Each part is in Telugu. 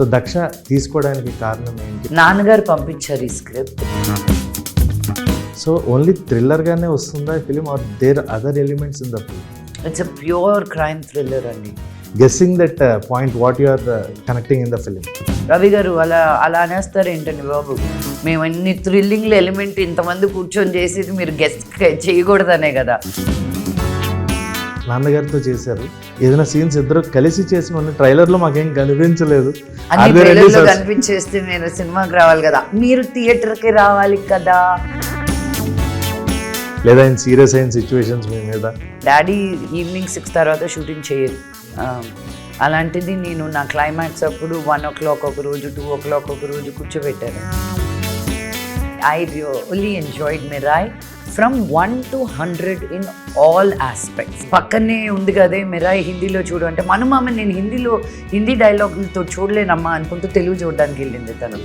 సో దక్ష తీసుకోవడానికి కారణం ఏంటి? నాన్నగారు పంపించారు ఈ స్క్రిప్ట్. సో ఓన్లీ థ్రిల్లర్గానే వస్తుందా film are there other elements in the film it's a pure crime thriller అండి. Guessing that point what you are connecting in the film Ravi గారు అలా అలా అనేస్తారు ఏంటండి బాబు? మేము అన్ని థ్రిల్లింగ్ ఎలిమెంట్ ఇంతమంది కూర్చొని చేసేది మీరు గెస్ట్ చేయకూడదనే కదా. నాన్నగారితో చేశారు. ఏదైనా సీన్స్ ఇద్దరు కలిసి చేసిన ట్రైలర్లో మాకేం కనిపించలేదు. కనిపించేస్తే నేను సినిమాకి రావాలి కదా. మీరు థియేటర్కి రావాలి కదా. లేదా ఆయన సీరియస్ అయిన సిచ్యువేషన్స్ మీ మీద. డాడీ ఈవినింగ్ సిక్స్ తర్వాత షూటింగ్ చేయరు. అలాంటిది నేను నా క్లైమాక్స్ అప్పుడు వన్ ఓ క్లాక్ ఒక రోజు టూ ఓ క్లాక్ ఒక రోజు కూర్చోబెట్టాను. I really enjoyed Mirai from one to hundred in all aspects పక్కనే ఉంది కదే మిరాయ్ హిందీలో చూడు అంటే మనమామ నేను హిందీలో హిందీ డైలాగులతో చూడలేనమ్మా అనుకుంటూ తెలుగు చూడడానికి వెళ్ళింది తను.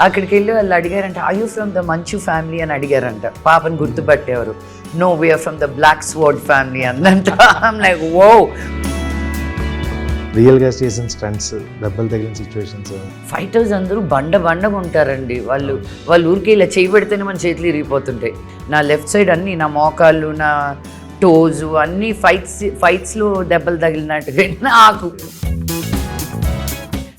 అక్కడికి వెళ్ళి వాళ్ళు అడిగారంట I you from the Manchu family అని అడిగారంట. పాపని గుర్తుపట్టేవారు no we are from the black sword family అందంట like oh రియల్గా చేసిన స్టంట్స్ దెబ్బలు తగిలిన సిచ్యువేషన్స్ ఫైటర్స్ అందరూ బండ బండగా ఉంటారండి. వాళ్ళు వాళ్ళ ఊరికి ఇలా చేయి పెడితేనే మన చేతులు ఇరిగిపోతుంటాయి. నా లెఫ్ట్ సైడ్ అన్ని నా మోకాళ్ళు నా టోస్ అన్ని ఫైట్స్ ఫైట్స్లో దెబ్బలు తగిలినట్టుగా నాకు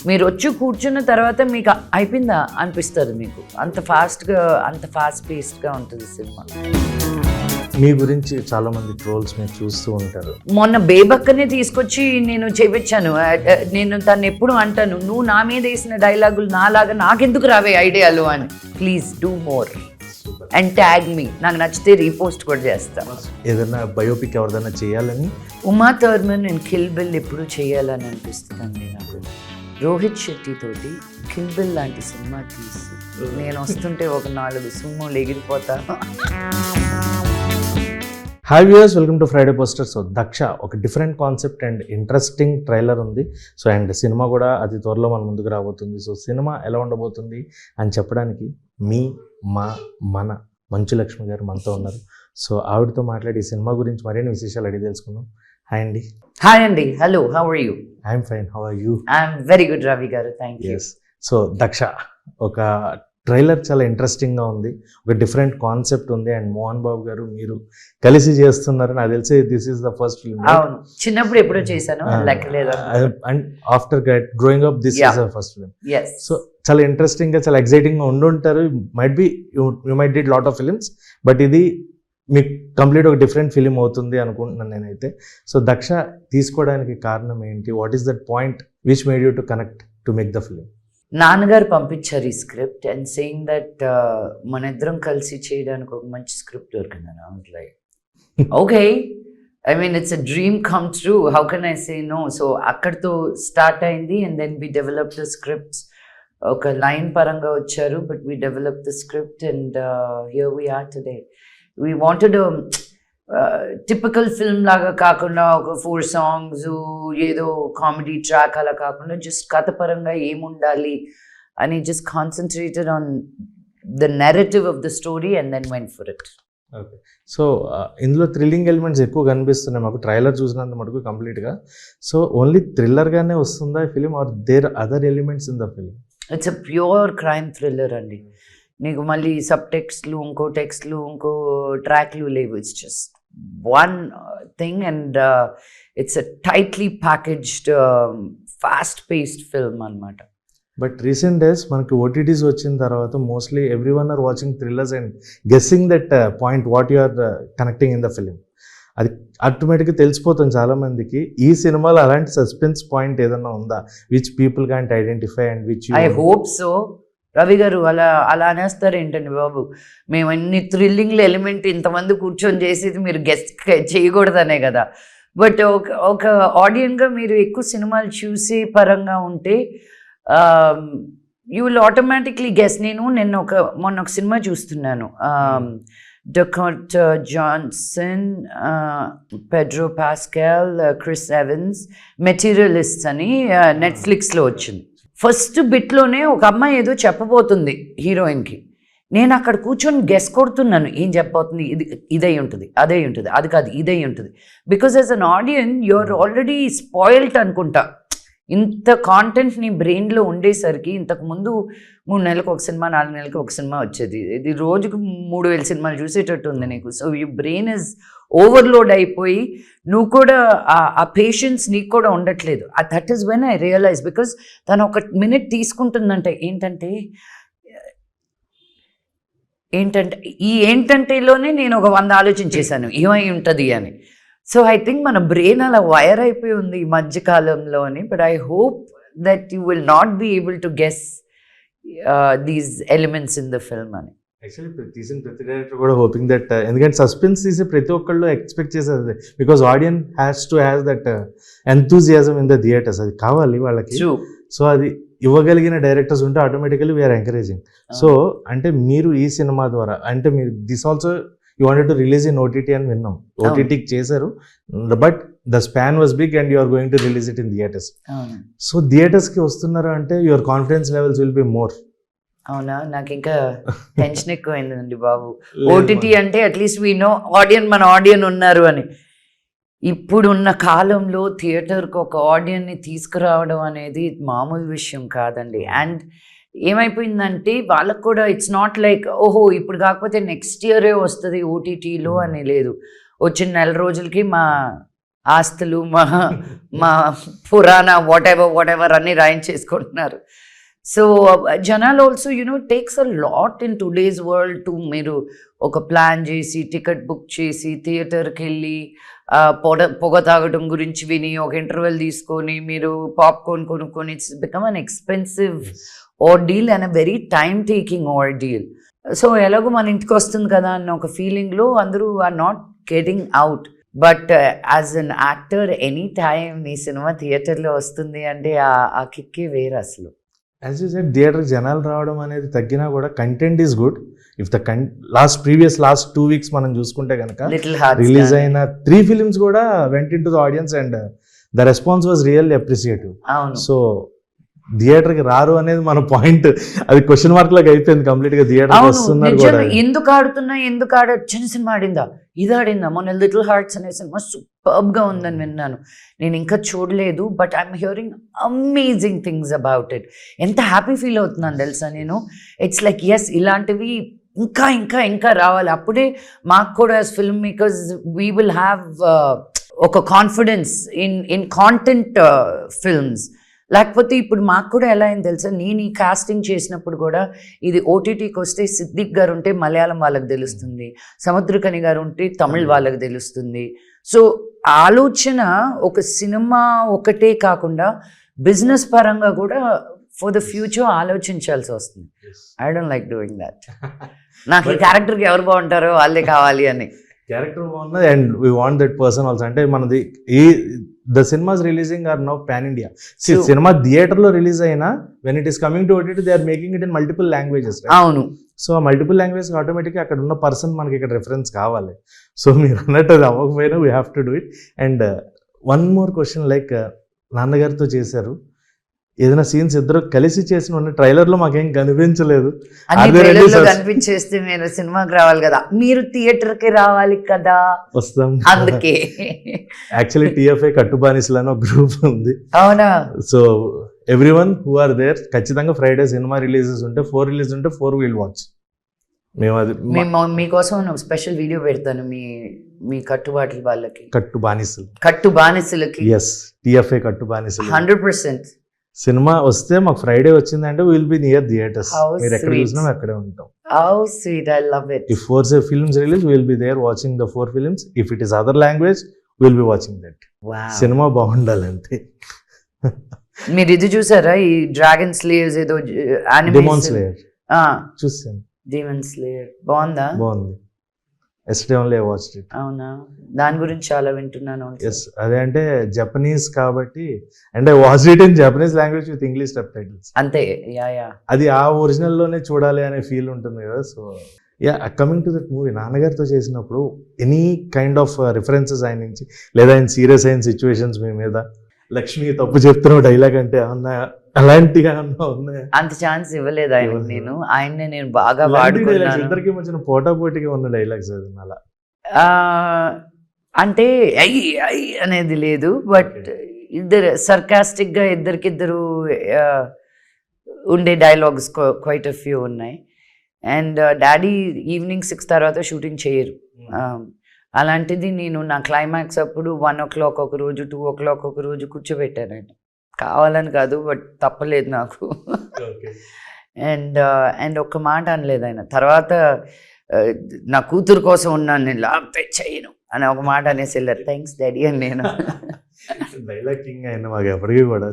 మీరు వచ్చి కూర్చున్న తర్వాత మీకు అయిపోయిందా అనిపిస్తుంది మీకు? అంత ఫాస్ట్గా అంత ఫాస్ట్ పేస్డ్గా ఉంటుంది సినిమా. మీ గురించి చాలా మంది ట్రోల్స్ మీరు చూస్తూ ఉంటారు. మొన్న బేబక్కనే తీసుకొచ్చి నేను చేపించాను నేను తను ఎప్పుడు అంటాను నువ్వు నా మీద వేసిన డైలాగులు నాలాగా నాకెందుకు రావే ఐడియాలు అని. Please do more and tag మీ నాకు నచ్చితే రీపోస్ట్ కూడా చేస్తా. ఏదైనా బయోపిక్ ఎవరిదైనా చేయాలని? ఉమా థర్మన్ నేను కిల్ బిల్ ఎప్పుడు చేయాలని అనిపిస్తుందండి నాకు. రోహిత్ శెట్టి తోటి లాంటి సినిమా తీసి నేను వస్తుంటే ఒక నాలుగు సుమ్ములు ఎగిరిపోతాను hi viewers welcome to Friday poster so Daksha ఒక different concept and interesting trailer ఉంది. సో అండ్ సినిమా కూడా అతి త్వరలో మన ముందుకు రాబోతుంది. సో సినిమా ఎలా ఉండబోతుంది అని చెప్పడానికి మీ మా మన మంచు లక్ష్మి గారు మనతో ఉన్నారు. సో ఆవిడతో మాట్లాడి ఈ సినిమా గురించి మరిన్ని విశేషాలు అడిగి తెలుసుకుందాం. హాయ్ అండి హాయ్ అండి hello how are you I'm fine how are you I'm very good Ravi గారు థ్యాంక్ యూ సో దక్ష ఒక ట్రైలర్ చాలా ఇంట్రెస్టింగ్గా ఉంది. ఒక డిఫరెంట్ కాన్సెప్ట్ ఉంది. అండ్ మోహన్ బాబు గారు మీరు కలిసి చేస్తున్నారు నాకు తెలిసి this is the first film అవును. చిన్నప్పుడు ఎప్పుడో చేశాను. లెక్క లేదా and after growing up this. Is the first film so చాలా ఇంట్రెస్టింగ్గా చాలా ఎక్సైటింగ్గా ఉండుంటారు. Might be you might did lot of films but ఇది మీకు కంప్లీట్ ఒక డిఫరెంట్ ఫిలిం అవుతుంది అనుకుంటున్నాను నేనైతే. సో దక్ష తీసుకోవడానికి కారణం ఏంటి? What is that point which made you to connect to make the film నాన్నగారు పంపించారు ఈ స్క్రిప్ట్ అండ్ సెయింగ్ దట్ మన ఇద్దరం కలిసి చేయడానికి ఒక మంచి స్క్రిప్ట్ దొరికిందని like okay. I mean it's a dream come true how can I say no so అక్కడితో స్టార్ట్ అయింది and then we develop the scripts ఒక లైన్ పరంగా వచ్చారు but we develop the script and here we are today we wanted typical film లాగా కాకుండా ఒక ఫోర్ సాంగ్స్ ఏదో కామెడీ ట్రాక్ అలా కాకుండా జస్ట్ కథ పరంగా ఏముండాలి అని just concentrated on the narrative of the story and then went for it okay so ఇందులో థ్రిల్లింగ్ ఎలిమెంట్స్ ఎక్కువ కనిపిస్తున్నాయి. మాకు ట్రైలర్ చూసినంత మటుకు కంప్లీట్గా సో ఓన్లీ థ్రిల్లర్గానే వస్తుందా film are there other elements in the film it's a pure crime thriller అండి. నీకు మళ్ళీ సబ్ టెక్స్ట్లు ఇంకో టెక్స్ట్లు ఇంకో ట్రాక్లు లేవు. It's just one thing and it's a tightly packaged fast paced film అనమాట బట్ రీసెంట్ డేస్ మనకి ఓటీటీస్ వచ్చిన తర్వాత mostly everyone are watching thrillers and guessing that point what you are connecting in the film అది ఆటోమేటిక్గా తెలిసిపోతుంది చాలా మందికి ఈ సినిమాలో అలాంటి సస్పెన్స్ పాయింట్ ఏదైనా ఉందా? Which people can't identify and which I hope so Ravi గారు అలా అలా అనేస్తారు ఏంటండి బాబు? మేము అన్ని థ్రిల్లింగ్ ఎలిమెంట్ ఇంతమంది కూర్చొని చేసేది మీరు గెస్ట్ చేయకూడదనే కదా. బట్ ఒక ఒక ఆడియన్గా మీరు ఎక్కువ సినిమాలు చూసే పరంగా ఉంటే యూ విల్ ఆటోమేటిక్లీ గెస్ నేను నిన్న ఒక మొన్న ఒక సినిమా చూస్తున్నాను. Dakota Johnson Pedro Pascal Chris Evans Materialist అని నెట్ఫ్లిక్స్లో వచ్చింది. ఫస్ట్ బిట్లోనే ఒక అమ్మాయి ఏదో చెప్పబోతుంది హీరోయిన్కి. నేను అక్కడ కూర్చొని గెస్ కొడుతున్నాను. ఏం చెప్పబోతుంది? ఇది ఇదై ఉంటుంది అదే ఉంటుంది అది కాదు ఇదై ఉంటుంది. Because as an audience you are already spoiled అనుకుంటా. ఇంత కాంటెంట్ నీ బ్రెయిన్లో ఉండేసరికి ఇంతకు ముందు మూడు నెలలకు ఒక సినిమా నాలుగు నెలలకు ఒక సినిమా వచ్చేది. ఇది రోజుకు మూడు వేల సినిమాలు చూసేటట్టు ఉంది నీకు. So you brain is overload అయిపోయి నువ్వు కూడా ఆ- పేషెన్స్ నీకు కూడా ఉండట్లేదు. That is when I realise because తను ఒక మినిట్ తీసుకుంటుందంటే ఏంటంటే ఏంటంటే ఈ ఏంటంటేలోనే నేను ఒక వంద ఆలోచన చేశాను. ఏమై ఉంటుంది అని. సో ఐ థింక్ మన బ్రెయిన్ అలా వైర్ అయిపోయి ఉంది ఈ మధ్య కాలంలో అని but I hope that you will not be able to guess these elements in the film అని. యాక్చువల్లీ తీసిన ప్రతి డైరెక్టర్ కూడా హోపింగ్ దట్ ఎందుకంటే సస్పెన్స్ తీసే ప్రతి ఒక్కళ్ళు ఎక్స్పెక్ట్ చేసేది because audience has to has that enthusiasm in the theatres అది కావాలి వాళ్ళకి. సో అది ఇవ్వగలిగిన డైరెక్టర్స్ ఉంటే ఆటోమేటికలీ వీఆర్ ఎంకరేజింగ్ సో అంటే మీరు ఈ సినిమా ద్వారా అంటే మీరు this also you wanted to release in OTT అని విన్నాం. ఓటీటీకి చేశారు. But the span was big and you are going to release it in theatres so థియేటర్స్కి వస్తున్నారు అంటే your confidence levels will be more అవునా? నాకు ఇంకా టెన్షన్ ఎక్కువైందండి బాబు. ఓటీటీ అంటే at least we know audience మన ఆడియన్ ఉన్నారు అని. ఇప్పుడున్న కాలంలో థియేటర్కి ఒక ఆడియన్ని తీసుకురావడం అనేది మామూలు విషయం కాదండి. అండ్ ఏమైపోయిందంటే వాళ్ళకు కూడా ఇట్స్ నాట్ లైక్ ఓహో ఇప్పుడు కాకపోతే నెక్స్ట్ ఇయరే వస్తుంది ఓటీటీలో అని లేదు. వచ్చిన నెల రోజులకి మా ఆస్తులు మా మా పురాణ వాట్ ఎవర్ వాట్ ఎవర్ అన్ని రాయించేసుకుంటున్నారు. సో జనాలు also you know takes a lot in today's world to మీరు ఒక ప్లాన్ చేసి టికెట్ బుక్ చేసి థియేటర్కి వెళ్ళి పొగ పొగ తాగడం గురించి విని ఒక ఇంటర్వెల్ తీసుకొని మీరు పాప్కార్న్ కొనుక్కొని it's become an expensive deal and a very time taking deal so ఎలాగో మన ఇంటికి వస్తుంది కదా అన్న ఒక ఫీలింగ్లో అందరూ are not getting out but as an actor any time నీ సినిమా థియేటర్లో వస్తుంది అంటే ఆ- కిక్కే వేరు అసలు. యాజ్ యూ సెడ్ థియేటర్ జనాలు రావడం అనేది తగ్గినా కూడా content is good if the con last previous last two weeks మనం చూసుకుంటే కనుక రిలీజ్ అయిన త్రీ ఫిలిమ్స్ కూడా went in to the audiences and the response was really appreciative so థియేటర్కి రారు అనేది మన పాయింట్. అది క్వశ్చన్ మార్క్ లాగా అయిపోయింది కంప్లీట్గా థియేటర్ వస్తున్నారు ఎందుకు ఆడుతున్నా ఎందుకు ఆడ చిన్న సినిమా ఆడిందా? ఇది ఆడిందా? మొన్న లిటిల్ హార్ట్స్ అనే సినిమా సూపర్బ్గా ఉందని విన్నాను. నేను ఇంకా చూడలేదు but I'm hearing amazing things about it ఎంత హ్యాపీ ఫీల్ అవుతున్నాను తెలుసా నేను? ఇట్స్ లైక్ ఎస్ ఇలాంటివి ఇంకా ఇంకా ఇంకా రావాలి. అప్పుడే మాకు కూడా as filmmakers we will have ఒక confidence in in content films లేకపోతే ఇప్పుడు మాకు కూడా ఎలా అయింది తెలుసా? నేను ఈ కాస్టింగ్ చేసినప్పుడు కూడా ఇది ఓటీటీకి వస్తే సిద్దిక్ గారు ఉంటే మలయాళం వాళ్ళకి తెలుస్తుంది. సముద్రకని గారు ఉంటే తమిళ్ వాళ్ళకి తెలుస్తుంది. సో ఆలోచన ఒక సినిమా ఒకటే కాకుండా బిజినెస్ పరంగా కూడా ఫర్ ద ఫ్యూచర్ ఆలోచించాల్సి వస్తుంది. I don't like doing that నాకు ఈ క్యారెక్టర్కి ఎవరు బాగుంటారో వాళ్ళే కావాలి అని. క్యారెక్టర్ బాగున్నది and we want that person also అంటే మనది ఈ the cinemas releasing are no pan India. Cinema థియేటర్లో రిలీజ్ అయినా when it is coming to OTT they are making it in multiple languages అవును. సో ఆ మల్టిపుల్ లాంగ్వేజ్ ఆటోమేటిక్గా అక్కడ ఉన్న పర్సన్ మనకి ఇక్కడ రెఫరెన్స్ కావాలి. సో మీరు అన్నట్టు అది అవ్వకపోయినా we have to do it and one more question like నాన్నగారితో చేశారు. ఏదైనా సీన్స్ ఇద్దరు కలిసి చేసిన ఉన్న ట్రైలర్లో మాకేం కనిపించలేదు. కనిపించేస్తే మీరు సినిమాకి రావాలి కదా. మీరు థియేటర్కి రావాలి కదా. వస్తాం. అందుకే. యాక్చువల్లీ టిఎఫ్ఐ కట్టుబానిసలు అని ఒక గ్రూప్ ఉంది. అవునా? So every one who are there ఖచ్చితంగా ఫ్రైడే సినిమా రిలీజెస్ ఉంటే ఫోర్ రిలీజ్ ఉంటే ఫోర్ విల్ వాచ్ మేము అది మేము మీకోసం స్పెషల్ వీడియో పెడతాను మీ మీ కట్టుబాట్ల వాళ్ళకి. కట్టు బానిసలు కట్టు బానిసలకి ఎస్ టిఎఫ్ఐ కట్టు బానిసలు హండ్రెడ్ పర్సెంట్ సినిమా వస్తే మాకు ఫ్రైడే వచ్చిందంటే విల్ బి నియర్ థియేటర్స్ మీరు ఎక్కడ. చూసినా అక్కడే ఉంటాం. How sweet I love it if four films release will be there watching the four films if it is other language will be watching that cinema బాగుండాలంటే. మీరు ఇది చూసారా? ఈ డ్రాగన్ స్లేయర్స్ ఏదో డిమాన్ స్లేయర్ చూసాను డిమన్ స్లేయర్ బాగుందా? బాగుంది. ఎస్డే ఓన్లీ వాచ్ ఇట్ అవునా? దాని గురించి చాలా వింటున్నాను ఎస్ అదే అంటే జపనీస్ కాబట్టి and I watch it in Japanese language with English subtitles అంతే యా యా. అది ఆ ఒరిజినల్లోనే చూడాలి అనే ఫీల్ ఉంటుంది కదా so yeah coming to that movie నాన్నగారితో చేసినప్పుడు ఎనీ కైండ్ ఆఫ్ రిఫరెన్సెస్ ఆయన నుంచి లేదా ఆయన సీరియస్ అయిన సిచ్యువేషన్స్ మీ మీద? లక్ష్మి తప్పు చెప్తున్న డైలాగ్ అంటే అలాంటిగా ఉన్నాయా అంత ఛాన్స్ ఇవ్వలేదు ఆయన. నేను. ఆయన్ని నేను బాగా వాడుకున్నాను. ఇద్దరికి మధ్యన పోటా పోటీగా ఉన్న డైలాగ్స్ అది అలా? అంటే ఐ ఐ అనేది లేదు బట్ ఇద్దరు సర్కాస్టిక్గా ఇద్దరికిద్దరు ఉండే డైలాగ్స్ క్వైట్ అ ఫ్యూ ఉన్నాయి. అండ్ డాడీ ఈవినింగ్ సిక్స్ తర్వాత షూటింగ్ చేయరు. ఆ, అలాంటిది నేను నా క్లైమాక్స్ అప్పుడు వన్ ఓ క్లాక్ ఒక రోజు టూ ఓ క్లాక్ ఒక రోజు కూర్చోబెట్టాను ఆయన కావాలని కాదు బట్ తప్పలేదు నాకు. అండ్ అండ్ ఒక్క మాట అనలేదు ఆయన. తర్వాత ఆ, నా కూతురు కోసం ఉన్నాను నేను లేకపోతే చేయను అని ఒక మాట అనేసి వెళ్ళారు. థ్యాంక్స్ డాడీ అని నేను. డైలాగ్ కింగ్ అయిన మాకు ఎప్పటికీ కూడా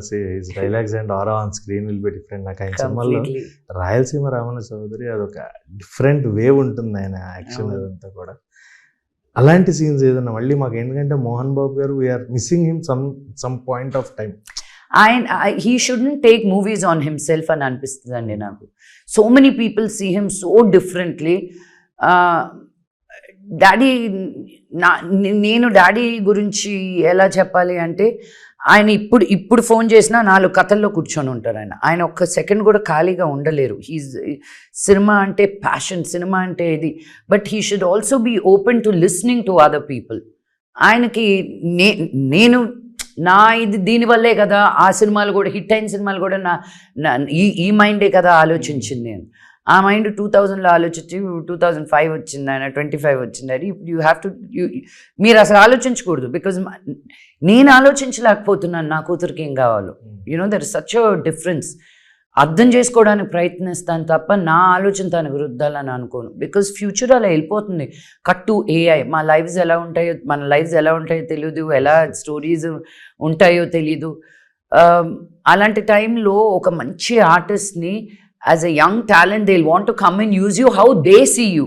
dialogues and aura on screen will be different నాకు ఆయన కంప్లీట్లీ రాయలసీమ రావణ చౌదరి అదొక డిఫరెంట్ వేవ్ ఉంటుంది ఆయన యాక్షన్. అదంతా కూడా. అలాంటి సీన్స్ ఏదన్నా మళ్ళీ మాకు ఎందుకంటే Mohan Babu garu we're missing him some some point of time ఆయన he shouldn't take movies on himself అని అనిపిస్తుంది అండి నాకు so many people see him so differently daddy నా నేను డాడీ గురించి ఎలా చెప్పాలి అంటే ఆయన ఇప్పుడు ఇప్పుడు ఫోన్ చేసినా నాలుగు కథల్లో కూర్చొని ఉంటారు ఆయన. ఆయన ఒక్క సెకండ్ కూడా ఖాళీగా ఉండలేరు. హీజ్ సినిమా అంటే ప్యాషన్ సినిమా అంటే ఇది. But he should also be open to listening to other people ఆయనకి నే నేను నా ఇది దీనివల్లే కదా ఆ సినిమాలు కూడా హిట్ అయిన సినిమాలు కూడా నా ఈ ఈ మైండే కదా ఆలోచించింది నేను ఆ మైండ్ టూ థౌజండ్లో ఆలోచించి టూ థౌజండ్ ఫైవ్ వచ్చింది ఆయన ట్వంటీ ఫైవ్ వచ్చింది. అని ఇప్పుడు యూ హ్యావ్ టు మీరు అసలు ఆలోచించకూడదు. బికాజ్ నేను ఆలోచించలేకపోతున్నాను నా కూతురికి ఏం కావాలో. యూనో దర్ సచ్ డిఫరెన్స్ అర్థం చేసుకోవడానికి ప్రయత్నిస్తాను తప్ప నా ఆలోచన తనకు రుద్దాలని అనుకోను. బికాజ్ ఫ్యూచర్ అలా వెళ్ళిపోతుంది. కట్టు ఏఐ మా లైఫ్స్ ఎలా ఉంటాయో మన లైఫ్స్ ఎలా ఉంటాయో తెలియదు ఎలా స్టోరీస్ ఉంటాయో తెలీదు. Um, అలాంటి టైంలో ఒక మంచి ఆర్టిస్ట్ని a young talent they want to come and use you how they see you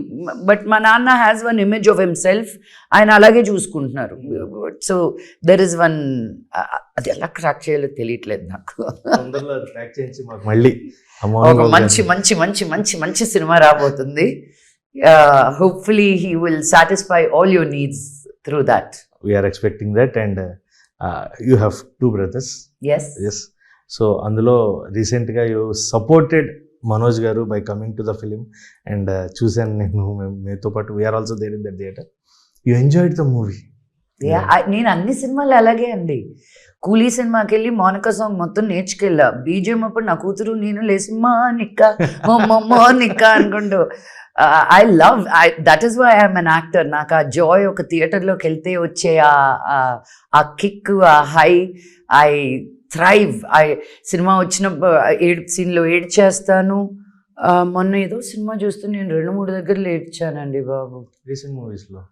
but మా నాన్న has one image of himself ఆయన అలాగే చూసుకుంటున్నారు. సో దెర్ ఇస్ వన్ అది ఎలా క్రాక్ చేయాలో తెలియట్లేదు నాకు. మళ్ళీ ఒక మంచి మంచి మంచి మంచి మంచి సినిమా రాబోతుంది. Hopefully he will satisfy all your needs through that we're expecting that and you have two brothers yes yes so అందులో రీసెంట్గా you supported Manoj garu by coming to the film and చూశాను నేను. మీతో పాటు we're also there in the theatre you enjoyed the movie నేను అన్ని సినిమాలు అలాగే అండి. కూలీ సినిమాకి వెళ్ళి మోనికా సాంగ్ మొత్తం నేర్చుకెళ్ళా. బీజిఎం అప్పుడు నా కూతురు నేను లేసి మా నిక్క మో నిక్క అనుకుంటూ. I love I that is why I'm an actor నాకు ఆ జాయ్ ఒక థియేటర్లోకి వెళ్తే వచ్చే ఆ కిక్ ఆ high I thrive I cinema వచ్చినప్పుడు ఏడు సీన్లో ఏడ్చేస్తాను. ఆ, మొన్న ఏదో సినిమా చూస్తూ నేను రెండు మూడు దగ్గరలో ఏడ్చానండి బాబు. రీసెంట్ మూవీస్లో?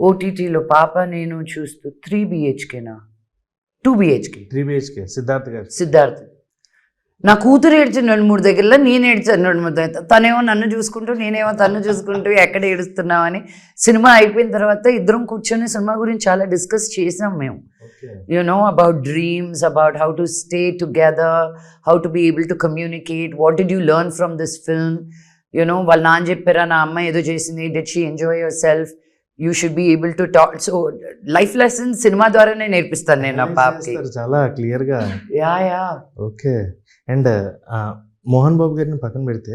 ఓటీటీలో పాప నేను చూస్తూ three బిహెచ్కేనా? Two BHK. Three BHK. Siddharth garu Siddharth. నా కూతురు ఏడ్చిన రెండు మూడు దగ్గరలో నేను ఏడ్చాను రెండు మూడు దగ్గర తనేమో నన్ను చూసుకుంటూ నేనేమో తన్ను చూసుకుంటూ ఎక్కడ ఏడుస్తున్నామని సినిమా అయిపోయిన తర్వాత ఇద్దరం కూర్చొని సినిమా గురించి చాలా డిస్కస్ చేసాం మేము. about dreams about how to stay together how to be able to communicate what did you learn from this film? You know వాళ్ళ నాన్న చెప్పారా నా అమ్మ ఏదో చేసింది dad she enjoy yourself you should be able to talk so life lessons cinema ద్వారానే నేర్పిస్తాను నేను నా పాపకి. చాలా క్లియర్గా yeah yeah okay. And Mohan Babu గారిని పక్కన పెడితే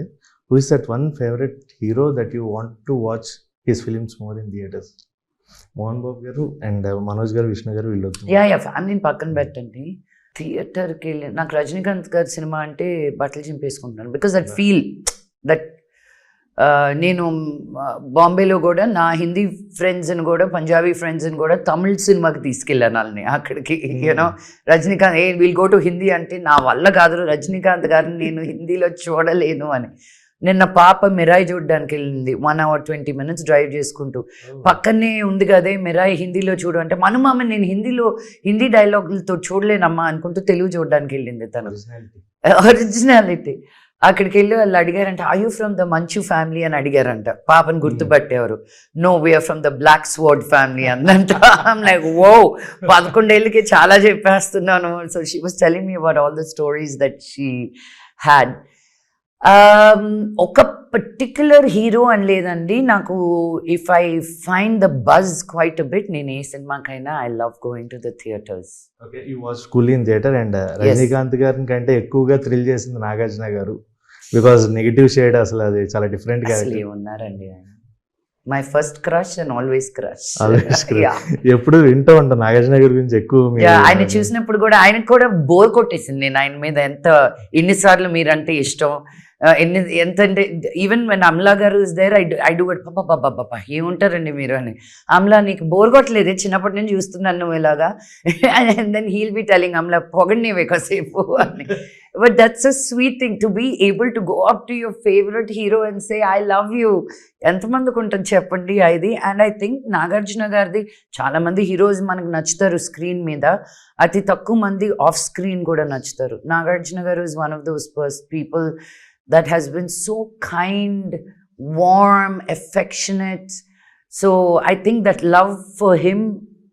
who is that one favourite hero that you want to watch his films more in theatres Mohan Babu garu and Manoj గారు విష్ణు గారు వీళ్ళు యా యా ఫ్యామిలీని పక్కన పెట్టండి. థియేటర్కి వెళ్ళి నాకు రజనీకాంత్ గారి సినిమా అంటే బట్టలు చింపేసుకుంటున్నాను. బికాస్ దట్ ఫీల్ దట్ నేను బాంబేలో కూడా నా హిందీ ఫ్రెండ్స్ని కూడా పంజాబీ ఫ్రెండ్స్ని కూడా తమిళ్ సినిమాకి తీసుకెళ్ళాను వాళ్ళని అక్కడికి యూనో రజనీకాంత్ ఏ విల్ గో టు హిందీ అంటే నా వల్ల కాదు రజనీకాంత్ గారిని నేను హిందీలో చూడలేను అని. నిన్న పాప మిరాయి చూడడానికి వెళ్ళింది one hour twenty minutes drive చేసుకుంటూ. పక్కనే ఉంది కదే మిరాయి హిందీలో చూడు అంటే మన మామ నేను హిందీలో హిందీ డైలాగులతో చూడలేనమ్మా అనుకుంటూ తెలుగు చూడడానికి వెళ్ళింది తను. ఒరిజినాలిటీ అక్కడికి వెళ్ళి వాళ్ళు అడిగారంట I you from the Manchu family అని అడిగారంట. పాపని గుర్తుపట్టేవారు. No we're from the black sword family అందంట like oh పదకొండేళ్ళకి చాలా చెప్పేస్తున్నాను. So she was telling me about all the stories that she had ఒక పర్టిక్యులర్ హీరో అని లేదండి నాకు if I find the buzz quite bit నేను ఏ సినిమాకైనా I love going to the theatres okay I watch Coolie in theatre and Rajinikanth గారిని కంటే ఎక్కువగా థ్రిల్ చేసింది నాగార్జున గారు. బికాజ్ నెగిటివ్ షేడ్ అసలు అది చాలా డిఫరెంట్గా ఆయన? My first crush and always crush. ఎప్పుడు వింటూ ఉంటాను నాగార్జున గారి గురించి ఎక్కువ ఆయన చూసినప్పుడు కూడా ఆయనకు కూడా బోర్ కొట్టేసింది. నేను ఆయన మీద ఎంత ఎన్నిసార్లు మీరంటే ఇష్టం. ఎన్ని ఎంత అంటే even when Amala garu is there I I do it పాప పప్ప పాప ఏముంటారండి మీరు అని. అమ్లా నీకు బోర్ కొట్టలేదు? చిన్నప్పటి నుంచి చూస్తున్నాను నువ్వు ఇలాగా? And then he'll be telling Amala పొగడిని కాసేపు అని. But that's a sweet thing to be able to go up to your favourite hero and say I love you ఎంతమందికి ఉంటుంది చెప్పండి అది అండ్ ఐ థింక్ నాగార్జున గారిది చాలా మంది హీరోస్ మనకు నచ్చుతారు స్క్రీన్ మీద. అతి తక్కువ మంది ఆఫ్ స్క్రీన్ కూడా నచ్చుతారు. Nagarjuna garu is one of those pers people that has been so kind warm affectionate. So I think that love for him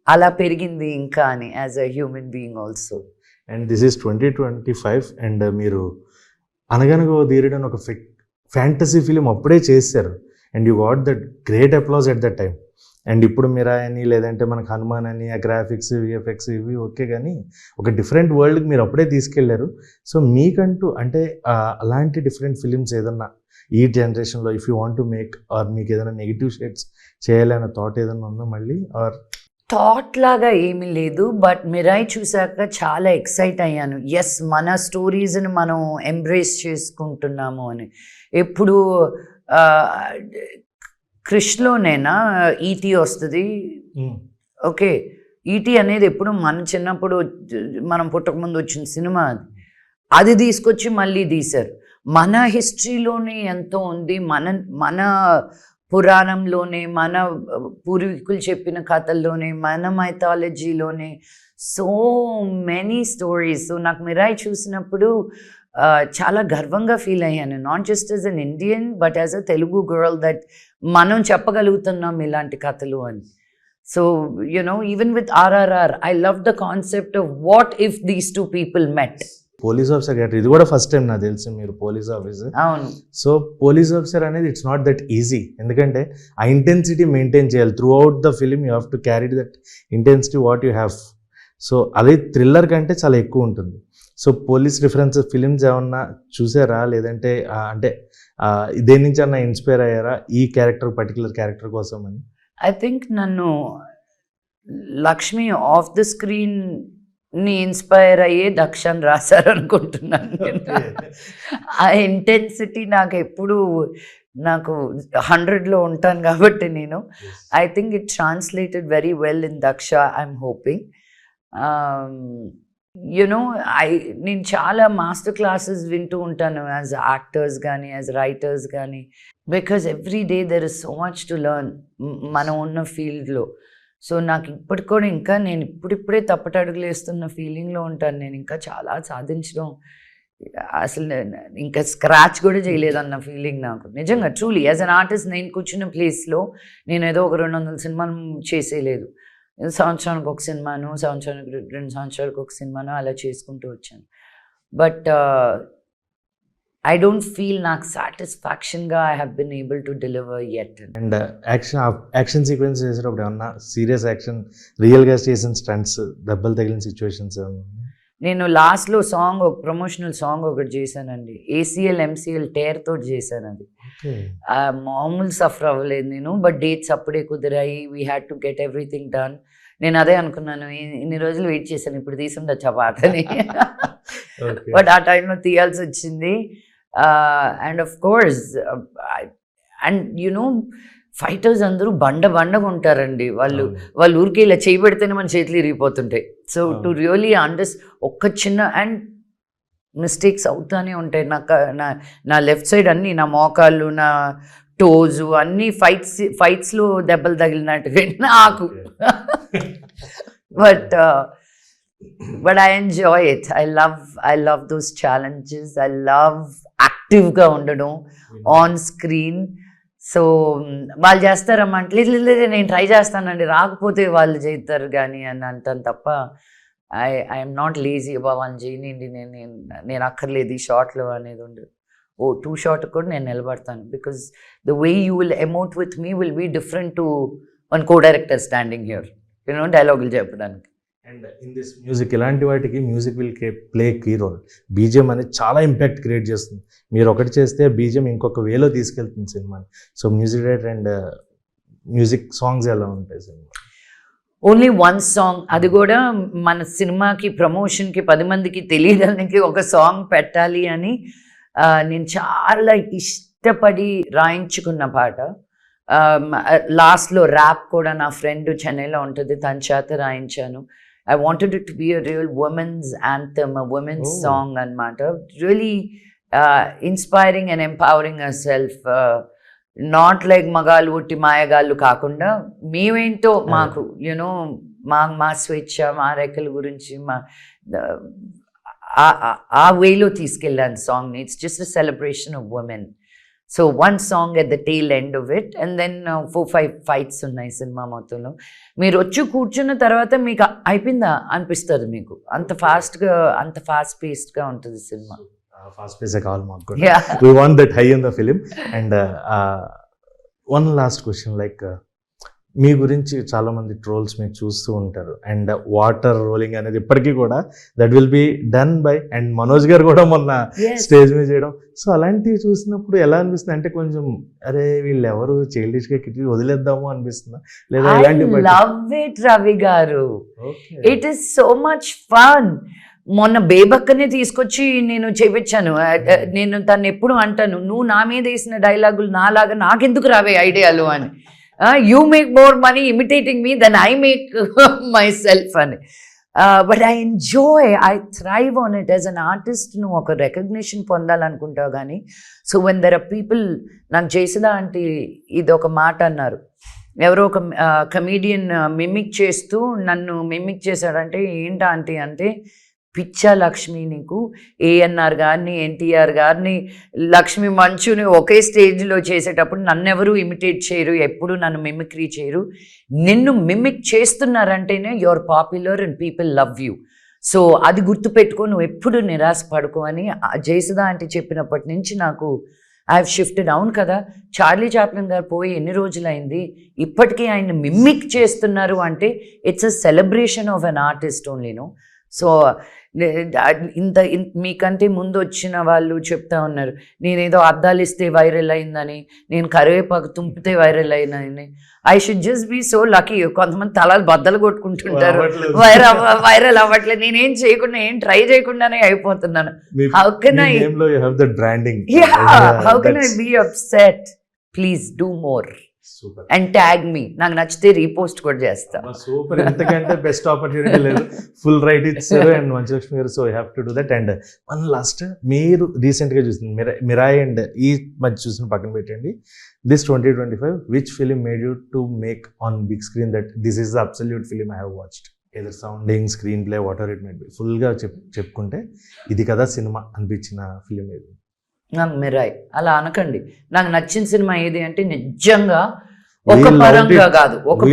అలా పెరిగింది ఇంకా అని as a human being also and this is twenty twenty five and మీరు అనగనగో ధీరుడు అని ఒక ఫ్యాంటసీ ఫిలిం అప్పుడే చేశారు. And you got that great applause at that time and ఇప్పుడు మిరా అని లేదంటే మనకు హనుమాన్ అని ఆ గ్రాఫిక్స్ విఎఫ్ఎక్స్ ఇవి ఓకే కానీ ఒక డిఫరెంట్ వరల్డ్కి మీరు అప్పుడే తీసుకెళ్ళారు సో మీకంటూ అంటే అలాంటి డిఫరెంట్ ఫిలిమ్స్ ఏదన్నా ఈ జనరేషన్లో if you want to make or మీకు ఏదైనా నెగిటివ్ షేడ్స్ చేయాలనే థాట్ ఏదైనా ఉందా మళ్ళీ? ఆర్ థాట్ లాగా ఏమీ లేదు బట్ మిరాయి చూసాక చాలా ఎక్సైట్ అయ్యాను. ఎస్ మన స్టోరీస్ని మనం ఎంబ్రేస్ చేసుకుంటున్నాము అని. ఎప్పుడు ఆ, కృష్ణలోనేనా ఈటీ వస్తుంది. ఓకే. ఈటీ అనేది ఎప్పుడు మన చిన్నప్పుడు మనం పుట్టకముందు వచ్చిన సినిమా అది. అది తీసుకొచ్చి మళ్ళీ తీశారు. మన హిస్టరీలోనే ఎంతో ఉంది. మన మన పురాణంలోనే మన పూర్వీకులు చెప్పిన కథల్లోనే మన మైథాలజీలోనే సో మెనీ స్టోరీస్ నాకు మిరాయి చూసినప్పుడు చాలా గర్వంగా ఫీల్ అయ్యాను. Not just as an Indian but as a Telugu girl that మనం చెప్పగలుగుతున్నాం ఇలాంటి కథలు అని. So you know even with RRR I love the concept of what if these two people met police officer character ఇది కూడా ఫస్ట్ టైం నాకు తెలిసి మీరు పోలీస్ ఆఫీసర్ అవును. సో పోలీస్ ఆఫీసర్ అనేది ఇట్స్ నాట్ దట్ ఈజీ ఎందుకంటే ఆ ఇంటెన్సిటీ మెయింటైన్ చేయాలి. Throughout the film you have to carry that intensity what you have so అదే థ్రిల్లర్ కంటే చాలా ఎక్కువ ఉంటుంది. సో పోలీస్ రిఫరెన్స్ ఫిలిమ్స్ ఏమన్నా చూసారా? లేదంటే అంటే దేని నుంచి అన్నా ఇన్స్పైర్ అయ్యారా ఈ క్యారెక్టర్ పర్టికులర్ క్యారెక్టర్ కోసం అని? ఐ థింక్ నన్ను లక్ష్మి ఆఫ్ ద స్క్రీన్ని ఇన్స్పైర్ అయ్యే దక్షన్ రాశారు అనుకుంటున్నాను నేను. ఆ ఇంటెన్సిటీ నాకు ఎప్పుడు నాకు హండ్రెడ్లో ఉంటాను కాబట్టి నేను. I think it translated very well in Daksha I'm hoping. You know I నేను చాలా మాస్టర్ క్లాసెస్ వింటూ ఉంటాను యాజ్ యాక్టర్స్ కానీ యాజ్ రైటర్స్ కానీ because every day there is so much to learn మనం ఉన్న ఫీల్డ్లో సో నాకు ఇప్పటికి కూడా ఇంకా నేను ఇప్పుడిప్పుడే తప్పటడుగులు వేస్తున్న ఫీలింగ్లో ఉంటాను. నేను ఇంకా చాలా సాధించడం అసలు ఇంకా స్క్రాచ్ కూడా చేయలేదన్న ఫీలింగ్ నాకు. నిజంగా ట్రూలీ యాజ్ అన్ ఆర్టిస్ట్ నేను కూర్చున్న ప్లేస్లో నేను ఏదో ఒక రెండు వందల సినిమాలు చేసేయలేదు సంవత్సరానికి ఒక సినిమాను సంవత్సరానికి రెండు సంవత్సరాలకు ఒక సినిమాను అలా చేసుకుంటూ వచ్చాను. బట్ ఐ డోంట్ ఫీల్ నాకు సాటిస్ఫాక్షన్గా I have been able to deliver at and action action sequence చేసేటప్పుడు ఏమన్నా సీరియస్ యాక్షన్ రియల్గా చేసిన స్టంట్స్ దెబ్బలు తగిలిన సిచ్యువేషన్స్ ఏమన్నా నేను లాస్ట్లో సాంగ్ ఒక ప్రమోషనల్ సాంగ్ ఒకటి చేశానండి. ఏసీఎల్ ఎంసీఎల్ టేర్ తోటి చేశాను అది మామూలు సఫర్ అవ్వలేదు నేను బట్ డేట్స్ అప్పుడే కుదిరాయి. We had to get everything done నేను అదే అనుకున్నాను ఇన్ని రోజులు వెయిట్ చేశాను ఇప్పుడు తీసుండొచ్చు ఆ పాటని బట్ ఆ టైంలో తీయాల్సి వచ్చింది. And of course and you know fighters అందరూ బండ బండగా ఉంటారండి. వాళ్ళు వాళ్ళు ఊరికి ఇలా చేయి పెడితేనే మన చేతులు ఇరిగిపోతుంటాయి. So to. రియలీ అండర్స్ ఒక్క చిన్న అండ్ మిస్టేక్స్ అవుతానే ఉంటాయి. నా నా నా లెఫ్ట్ సైడ్ అన్ని నా మోకాళ్ళు నా టోస్ అన్ని ఫైట్స్ ఫైట్స్లో దెబ్బలు తగిలినట్టుగా నాకు but but I enjoy it I love I love those challenges I love యాక్టివ్గా ఉండడం. ఆన్ స్క్రీన్ సో వాళ్ళు చేస్తారమ్మా అంటే లేదు లేదు, నేను ట్రై చేస్తానండి రాకపోతే వాళ్ళు చేస్తారు కానీ అని అంటాను తప్ప ఐ ఐఎమ్ నాట్ లేజీ అబ్బా వాళ్ళు చేయనండి నేను నేను- నేను అక్కర్లేదు ఈ షార్ట్లు అనేది ఉండదు ఓ టూ షార్ట్ కూడా నేను నిలబడతాను because the way you will amount with me will be different to one co director standing here. You know డైలాగులు చెప్పడానికి. అండ్ ఇన్ దిస్ మ్యూజిక్ ఇలాంటి వాటికి music will play key role BGM అనేది చాలా ఇంపాక్ట్ క్రియేట్ చేస్తుంది. మీరు ఒకటి చేస్తే బీజిఎం ఇంకొక వేలో తీసుకెళ్తుంది సినిమాని so music director and music songs ఎలా ఉంటాయి సినిమా? ఓన్లీ వన్ సాంగ్ అది కూడా మన సినిమాకి ప్రమోషన్కి పది మందికి తెలియడానికి ఒక సాంగ్ పెట్టాలి అని నేను చాలా ఇష్టపడి రాయించుకున్న పాట. లాస్ట్లో ర్యాప్ కూడా నా ఫ్రెండ్ చెన్నైలో ఉంటుంది. తన చేత రాయించాను. I wanted to be a real women's anthem women's. Song అనమాట really inspiring and empowering or self not like మగాళ్ళు ఉట్టి మాయగాళ్ళు కాకుండా మేమేంటో మాకు యూనో మా మా స్వేచ్ఛ మా రెక్కల గురించి మా ఆ వేలో తీసుకెళ్ళాను సాంగ్ని it's just a celebration of women so one song at the tail end of it and then four five fights ఉన్నాయి సినిమా మొత్తంలో. మీరు వచ్చి కూర్చున్న తర్వాత మీకు అయిపోయిందా అనిపిస్తుంది మీకు? అంత ఫాస్ట్గా అంత ఫాస్ట్ పేస్డ్గా ఉంటుంది సినిమా ఫాస్ట్ పేసే కావాలి మాకు కూడా. We want that high in the film. And uh, uh, one మీ గురించి చాలా మంది ట్రోల్స్ మీరు చూస్తూ ఉంటారు. అండ్ వాటర్ రోలింగ్ అనేది ఇప్పటికీ కూడా that will be done by and Manoj garu కూడా మొన్న స్టేజ్ మీద చేయడం. సో అలాంటివి చూసినప్పుడు ఎలా అనిపిస్తుంది? అంటే కొంచెం అరే వీళ్ళు ఎవరు చైల్డిష్గా కిట్టి వదిలేద్దాము అనిపిస్తుందా? లేదా ఇలాంటి love it Ravi garu. It is so much fun మొన్న బేబక్కనే తీసుకొచ్చి నేను చేపించాను నేను తను ఎప్పుడు అంటాను నువ్వు నా మీద వేసిన డైలాగులు నాలాగా నాకెందుకు రావే ఐడియాలు అని. You make more money imitating me then I make myself అని. But I enjoy I thrive on it as an artist నువ్వు ఒక రికగ్నిషన్ పొందాలనుకుంటావు కానీ so when there are people నాకు చేసేదా అంటే ఇది ఒక మాట అన్నారు. ఎవరో ఒక కమీడియన్ మిమిక్ చేస్తూ నన్ను మిమిక్ చేశాడంటే ఏంటా ఆంటీ? అంటే పిచ్చా లక్ష్మి నీకు ఏఎన్ఆర్ గారిని ఎన్టీఆర్ గారిని లక్ష్మి మంచుని ఒకే స్టేజ్లో చేసేటప్పుడు నన్ను ఎవరు ఇమిటేట్ చేయరు ఎప్పుడు నన్ను మిమిక్రీ చేయరు. నిన్ను mimic చేస్తున్నారంటేనే your popular and people love you. So అది గుర్తుపెట్టుకో నువ్వు ఎప్పుడు నిరాశ పడుకో అని ఆ జయసుధా అంటే చెప్పినప్పటి నుంచి నాకు ఐ హ్యావ్ షిఫ్టెడ్ అవును కదా. చార్లీ చాప్లిన్ గారు పోయి ఎన్ని రోజులైంది? ఇప్పటికీ ఆయన మిమ్మిక్ చేస్తున్నారు అంటే it's a celebration of an artist ఓన్లీను so ఇంత మీకంటే ముందు వచ్చిన వాళ్ళు చెప్తా ఉన్నారు. నేనేదో అద్దాలు ఇస్తే వైరల్ అయిందని నేను కరివేపాకు తుంపితే viral అయినని. I should just be so lucky కొంతమంది తలలు బద్దలు కొట్టుకుంటుంటారు. వైరల్ వైరల్ అవ్వట్లేదు. నేనేం చేయకుండా ఏం ట్రై చేయకుండానే అయిపోతున్నాను. How can I- నేమ్లో you have that branding Yeah, how and tag me. నాకు నచ్చితే రీపోస్ట్ కూడా చేస్తా. సూపర్. ఎంతకంటే బెస్ట్ ఆపర్చునిటీ లేదు. ఫుల్ రైట్ ఇచ్చారు and Manchu Lakshmi garu so have to do that and one last మీరు రీసెంట్గా చూసింది మిరా మిరాయ్ అండ్ ఈ మధ్య చూసిన పక్కన పెట్టండి. This twenty twenty five which film made you to make on big screen that this is the absolute film I have watched either sounding screenplay water it made be ఫుల్గా చెప్ చెప్పుకుంటే ఇది కదా సినిమా అనిపించిన ఫిలిం ఇది నాకు మిరాయ్. అలా అనకండి. నాకు నచ్చిన సినిమా ఏది అంటే నిజంగా ఒక పరంగా. కాదు. ఒక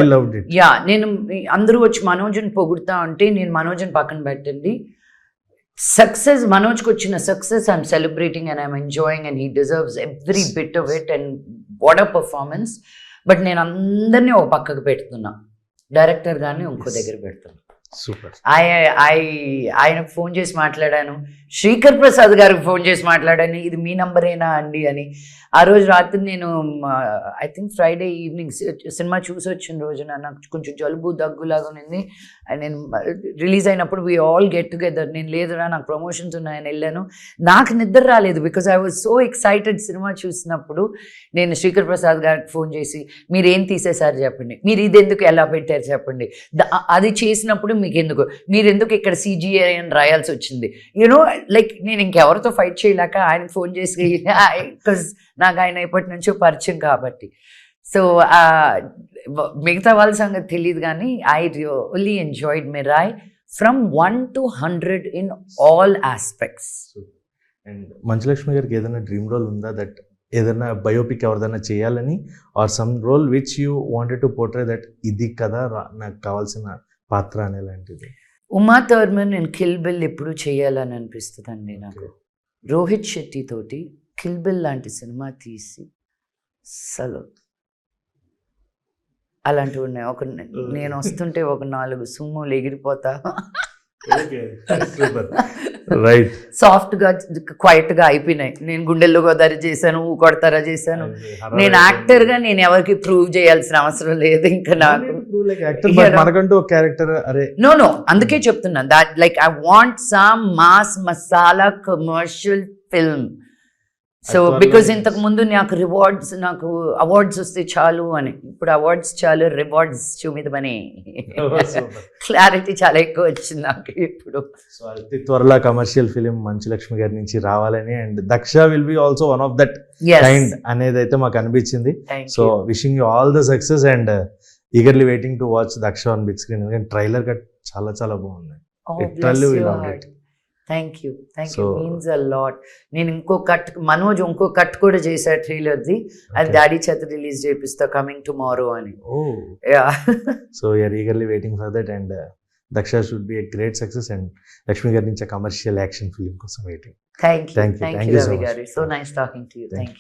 యా నేను అందరూ వచ్చి మనోజ్ని పొగుడుతా ఉంటే నేను మనోజ్ని పక్కన పెట్టండి. సక్సెస్ మనోజ్కి వచ్చిన success I'm celebrating and I'm enjoying and he deserves every bit of it and what performance but నేను అందరినీ ఒక పక్కకు పెడుతున్నా. డైరెక్టర్ గారిని ఇంకో. దగ్గర పెడుతున్నా. సూపర్. ఆయనకు ఫోన్ చేసి మాట్లాడాను. శ్రీకర్ ప్రసాద్ గారికి ఫోన్ చేసి మాట్లాడాను. ఇది మీ నంబరేనా అండి అని. ఆ రోజు రాత్రి నేను ఐ థింక్ ఫ్రైడే ఈవినింగ్ సినిమా చూసి వచ్చిన రోజున నాకు కొంచెం జలుబు దగ్గులాగా ఉంది నేను రిలీజ్ అయినప్పుడు వీ ఆల్ గెట్ టుగెదర్ నేను లేదురా నాకు ప్రమోషన్స్ ఉన్నాయని వెళ్ళాను. నాకు నిద్ర రాలేదు because I was so excited cinema చూసినప్పుడు నేను శ్రీకర్ ప్రసాద్ గారికి ఫోన్ చేసి మీరు ఏం తీసేశారు చెప్పండి? మీరు ఇది ఎందుకు ఎలా పెట్టారు చెప్పండి? అది చేసినప్పుడు మీకు ఎందుకు మీరు ఎందుకు ఇక్కడ సీజీఐ అని రాయాల్సి వచ్చింది? యూనో లైక్ నేను ఇంకెవరితో ఫైట్ చేయలేక ఆయన ఫోన్ చేసి బికాజ్ నాకు ఆయన ఇప్పటి నుంచో పరిచయం కాబట్టి సో మిగతా వాళ్ళ సంగతి తెలియదు కానీ I really enjoyed Mirai from one to hundred in all aspects and Manchu Lakshmi గారికి ఏదైనా డ్రీమ్ రోల్ ఉందా? దట్ ఏదైనా బయోపిక్ ఎవరిదైనా చేయాలని? Or some role which you wanted to portray that ఇది కదా నాకు కావాల్సిన పాత్ర అనేలాంటిది? ఉమా థర్మన్ నేను కిల్ బిల్ ఎప్పుడు చేయాలని అనిపిస్తుందండి నాకు. రోహిత్ శెట్టి తోటి కిల్ బిల్ లాంటి సినిమా తీసి అసలు అలాంటివి ఉన్నాయి. ఒక నేను వస్తుంటే ఒక నాలుగు సుమ్ములు ఎగిరిపోతా. రైట్ సాఫ్ట్గా క్వైట్గా అయిపోయినాయి. నేను గుండెల్లో గోదావరి చేశాను ఊ కొడతారా చేశాను. నేను యాక్టర్గా నేను ఎవరికి ప్రూవ్ చేయాల్సిన అవసరం లేదు ఇంకా నాకు. నో నో అందుకే చెప్తున్నా. That like I want some mass masala commercial film so because. ఇంతకు ముందు నాకు రివార్డ్స్ నాకు అవార్డ్స్ వస్తే చాలు అని ఇప్పుడు అవార్డ్స్ చాలు రివార్డ్స్ చూమిదమని క్లారిటీ చాలా ఎక్కువ వచ్చింది నాకు ఇప్పుడు. సో అతి త్వరలో కమర్షియల్ ఫిలిం మంచు లక్ష్మి గారి నుంచి రావాలని and Daksha will be also one of that kind అనేది అయితే మాకు అనిపించింది. So wishing you all the success and eagerly waiting to watch Daksha on big screen ఎందుకంటే ట్రైలర్ కట్ చాలా చాలా బాగుంది. It. Thank you thank you means a lot నేను ఇంకో కట్ మనోజ్ ఇంకో కట్ కూడా చేశా ట్రైలర్ది అది. డాడీ చేత రిలీజ్ చేపిస్తా కమింగ్ టుమారో అని. So you're eagerly waiting for that and Daksha should be a great success and Lakshmi గారి నుంచి కమర్షియల్ యాక్షన్ ఫిలిం కోసం waiting thank you Thank you. Thank you so nice talking to you Thank thank you